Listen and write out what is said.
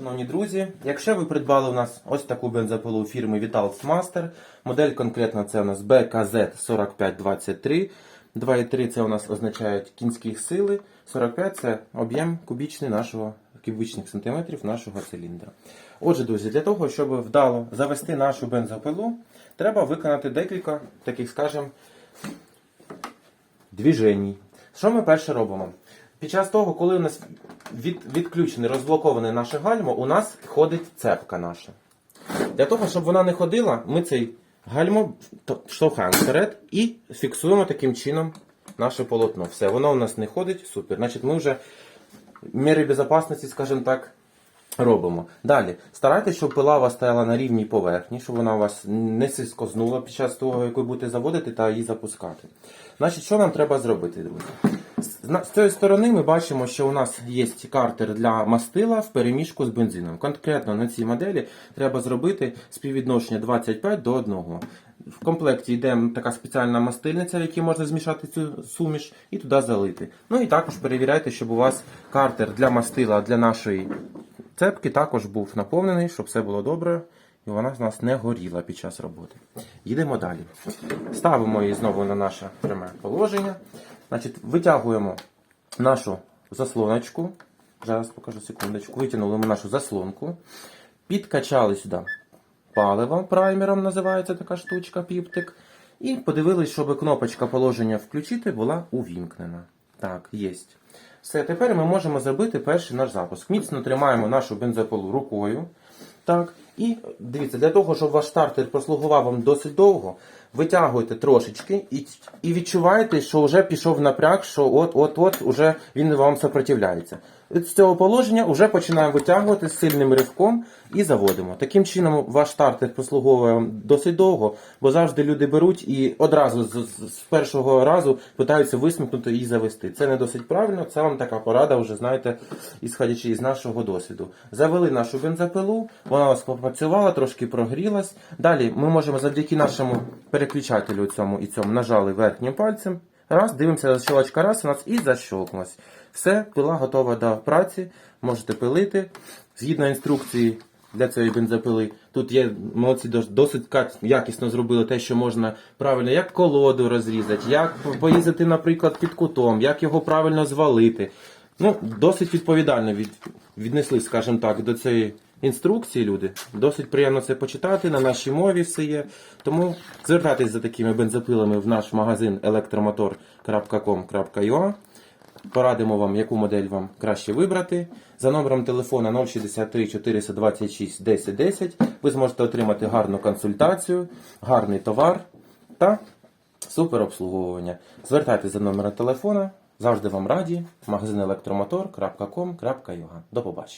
Шановні друзі, якщо ви придбали у нас ось таку бензопилу фірми Vitals Master, модель конкретно це у нас BKZ 4523. 2,3 це у нас означають кінські сили, 45 це об'єм кубічний нашого кубічних сантиметрів нашого циліндра. Отже, друзі, для того, щоб вдало завести нашу бензопилу, треба виконати декілька таких, скажімо, двіженій. Що ми перше робимо? Під час того, коли у нас від, відключене, розблоковане наше гальмо, у нас ходить цепка наша. Для того, щоб вона не ходила, ми цей гальмо штовхаємо вперед і фіксуємо таким чином наше полотно. Все, воно у нас не ходить, супер. Значить, ми вже міри безпечності, скажімо так, робимо. Далі, старайтесь, щоб пила у вас стояла на рівній поверхні, щоб вона у вас не сискознула під час того, як ви будете заводити та її запускати. Значить, що нам треба зробити, друзі? З цієї сторони ми бачимо, що у нас є картер для мастила в переміжку з бензином. Конкретно на цій моделі треба зробити співвідношення 25 до 1. В комплекті йде така спеціальна мастильниця, в якій можна змішати цю суміш і туди залити. Ну і також перевіряйте, щоб у вас картер для мастила для нашої цепки також був наповнений, щоб все було добре. І вона з нас не горіла під час роботи. Їдемо далі. Ставимо її знову на наше пряме положення. Значить, витягуємо нашу заслоночку. Зараз покажу секундочку. Витягнули ми нашу заслонку. Підкачали сюди паливо, праймером називається така штучка, піптик. І подивились, щоб кнопочка положення включити була увімкнена. Так, є. Все, тепер ми можемо зробити перший наш запуск. Міцно тримаємо нашу бензопилу рукою. Так, і дивіться, для того, щоб ваш стартер прослугував вам досить довго, витягуєте трошечки і, і відчуваєте, що вже пішов напряг, що от-от-от уже він вам сопротивляється. З цього положення вже починаємо витягувати з сильним ривком і заводимо. Таким чином ваш стартер прослуговує вам досить довго, бо завжди люди беруть і одразу з- з першого разу питаються висмикнути і завести. Це не досить правильно, це вам така порада, вже знаєте, ісходячи із нашого досвіду. Завели нашу бензопилу, вона у нас попрацювала, трошки прогрілась. Далі ми можемо завдяки нашому переключателю цьому і цьому нажали верхнім пальцем. Раз, дивимося, защолочка раз у нас і защолкнулась. Все, пила готова до праці, можете пилити. Згідно інструкції для цієї бензопили, тут є молодці досить якісно зробили те, що можна правильно як колоду розрізати, як поїздити, наприклад, під кутом, як його правильно звалити. Ну, досить відповідально від, віднесли, скажімо так, до цієї інструкції люди. Досить приємно це почитати, на нашій мові все є. Тому звертайтесь за такими бензопилами в наш магазин elektromotor.com.ua. Порадимо вам, яку модель вам краще вибрати. За номером телефона 063 426 10 10 ви зможете отримати гарну консультацію, гарний товар та супер обслуговування. Звертайтеся за номером телефона. Завжди вам раді. Магазин електромотор.com.ua. До побачення.